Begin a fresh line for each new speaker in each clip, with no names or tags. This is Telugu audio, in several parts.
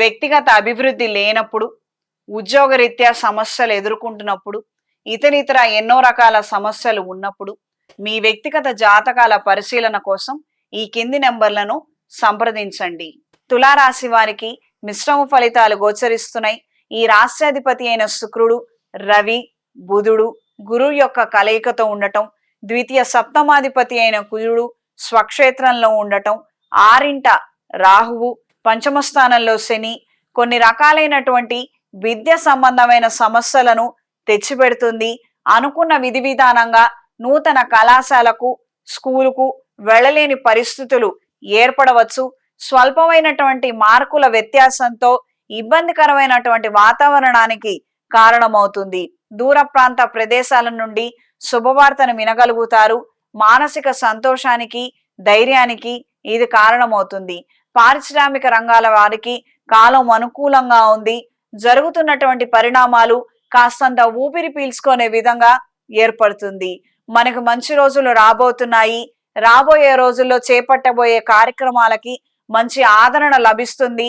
వ్యక్తిగత అభివృద్ధి లేనప్పుడు ఉద్యోగరీత్యా సమస్యలు ఎదుర్కొంటున్నప్పుడు ఇతరితర ఎన్నో రకాల సమస్యలు ఉన్నప్పుడు మీ వ్యక్తిగత జాతకాల పరిశీలన కోసం ఈ కింది నెంబర్లను సంప్రదించండి. తులారాశి వారికి మిశ్రమ ఫలితాలు గోచరిస్తున్నాయి. ఈ రాష్ట్రాధిపతి అయిన శుక్రుడు రవి బుధుడు గురువు యొక్క కలయికతో ఉండటం ద్వితీయ సప్తమాధిపతి అయిన కుజుడు స్వక్షేత్రంలో ఉండటం ఆరింట రాహువు పంచమ స్థానంలో శని కొన్ని రకాలైనటువంటి విద్య సంబంధమైన సమస్యలను తెచ్చిపెడుతుంది. అనుకున్న విధి విధానంగా నూతన కళాశాలకు స్కూలుకు వెళ్ళలేని పరిస్థితులు ఏర్పడవచ్చు. స్వల్పమైనటువంటి మార్కుల వ్యత్యాసంతో ఇబ్బందికరమైనటువంటి వాతావరణానికి కారణమవుతుంది. దూర ప్రాంత ప్రదేశాల నుండి శుభవార్తను వినగలుగుతారు. మానసిక సంతోషానికి ధైర్యానికి ఇది కారణమవుతుంది. పారిశ్రామిక రంగాల వారికి కాలం అనుకూలంగా ఉంది. జరుగుతున్నటువంటి పరిణామాలు కాస్తంత ఊపిరి పీల్చుకునే విధంగా ఏర్పడుతుంది. మనకు మంచి రోజులు రాబోతున్నాయి. రాబోయే రోజుల్లో చేపట్టబోయే కార్యక్రమాలకి మంచి ఆదరణ లభిస్తుంది.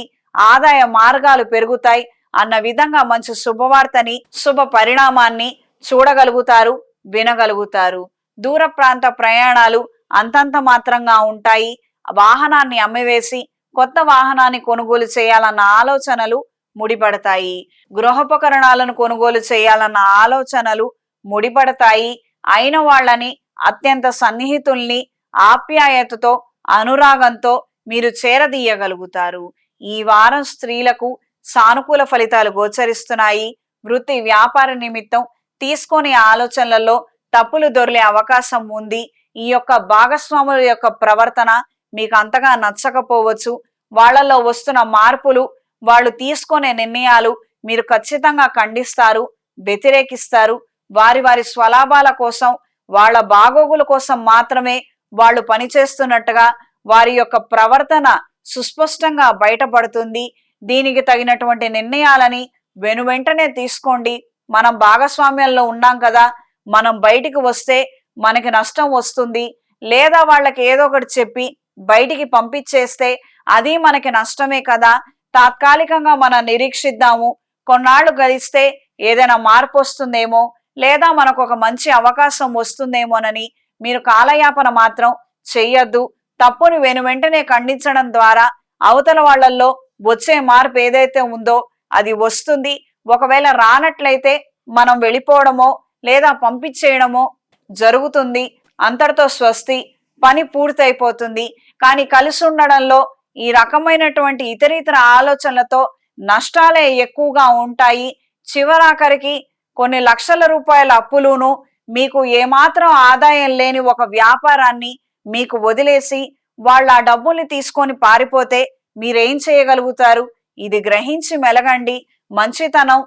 ఆదాయ మార్గాలు పెరుగుతాయి అన్న విధంగా మంచి శుభవార్తని శుభ పరిణామాన్ని చూడగలుగుతారు వినగలుగుతారు. దూర ప్రాంత ప్రయాణాలు అంతంత మాత్రంగా ఉంటాయి. వాహనాన్ని అమ్మివేసి కొత్త వాహనాన్ని కొనుగోలు చేయాలన్న ఆలోచనలు ముడిపడతాయి. గృహోపకరణాలను కొనుగోలు చేయాలన్న ఆలోచనలు ముడిపడతాయి. అయిన వాళ్ళని అత్యంత సన్నిహితుల్ని ఆప్యాయతతో అనురాగంతో మీరు చేరదీయగలుగుతారు. ఈ వారం స్త్రీలకు సానుకూల ఫలితాలు గోచరిస్తున్నాయి. వృత్తి వ్యాపార నిమిత్తం తీసుకునే ఆలోచనలలో తప్పులు దొరికే అవకాశం ఉంది. ఈ యొక్క భాగస్వాముల యొక్క ప్రవర్తన మీకు అంతగా నచ్చకపోవచ్చు. వాళ్ళలో వస్తున్న మార్పులు వాళ్ళు తీసుకునే నిర్ణయాలు మీరు ఖచ్చితంగా ఖండిస్తారు వ్యతిరేకిస్తారు. వారి వారి స్వలాభాల కోసం వాళ్ళ బాగోగుల కోసం మాత్రమే వాళ్ళు పనిచేస్తున్నట్టుగా వారి యొక్క ప్రవర్తన సుస్పష్టంగా బయటపడుతుంది. దీనికి తగినటువంటి నిర్ణయాలని వెనువెంటనే తీసుకోండి. మనం భాగస్వామ్యంలో ఉన్నాం కదా మనం బయటికి వస్తే మనకి నష్టం వస్తుంది. లేదా వాళ్ళకి ఏదో ఒకటి చెప్పి బయటికి పంపించేస్తే అది మనకి నష్టమే కదా. తాత్కాలికంగా మనం నిరీక్షిద్దాము. కొన్నాళ్ళు గడిస్తే ఏదైనా మార్పు వస్తుందేమో లేదా మనకు ఒక మంచి అవకాశం వస్తుందేమోనని మీరు కాలయాపన మాత్రం చెయ్యొద్దు. తప్పుని వెను వెంటనే ఖండించడం ద్వారా అవతల వాళ్ళల్లో వచ్చే మార్పు ఏదైతే ఉందో అది వస్తుంది. ఒకవేళ రానట్లయితే మనం వెళ్ళిపోవడమో లేదా పంపించేయడమో జరుగుతుంది. అంతటితో స్వస్తి. పని పూర్తయిపోతుంది. కానీ కలిసి ఉండడంలో ఈ రకమైనటువంటి ఇతరితర ఇతర ఆలోచనలతో నష్టాలే ఎక్కువగా ఉంటాయి. చివరాఖరికి కొన్ని లక్షల రూపాయల అప్పులును మీకు ఏమాత్రం ఆదాయం లేని ఒక వ్యాపారాన్ని మీకు వదిలేసి వాళ్ళ ఆ డబ్బుల్ని తీసుకొని పారిపోతే మీరేం చేయగలుగుతారు? ఇది గ్రహించి మెలగండి. మంచితనం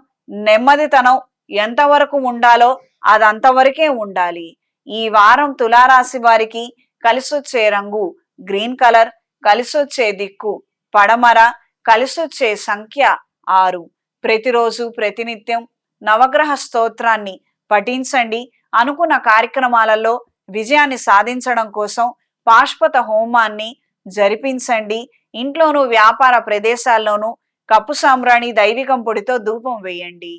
నెమ్మదితనం ఎంతవరకు ఉండాలో అది అంతవరకే ఉండాలి. ఈ వారం తులారాశి వారికి కలిసొచ్చే రంగు గ్రీన్ కలర్ కలిసొచ్చే దిక్కు పడమర కలిసొచ్చే సంఖ్య ఆరు. ప్రతిరోజు ప్రతినిత్యం నవగ్రహ స్తోత్రాన్ని పఠించండి. అనుకున్న కార్యక్రమాలలో విజయాన్ని సాధించడం కోసం పాష్పత హోమాన్ని జరిపించండి. ఇంట్లోనూ వ్యాపార ప్రదేశాల్లోనూ కప్పు సాంబ్రాణి దైవికం పొడితో ధూపం వేయండి.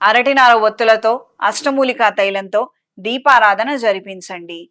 అరటినార ఒత్తులతో అష్టమూలికా తైలంతో దీపారాధన జరిపించండి.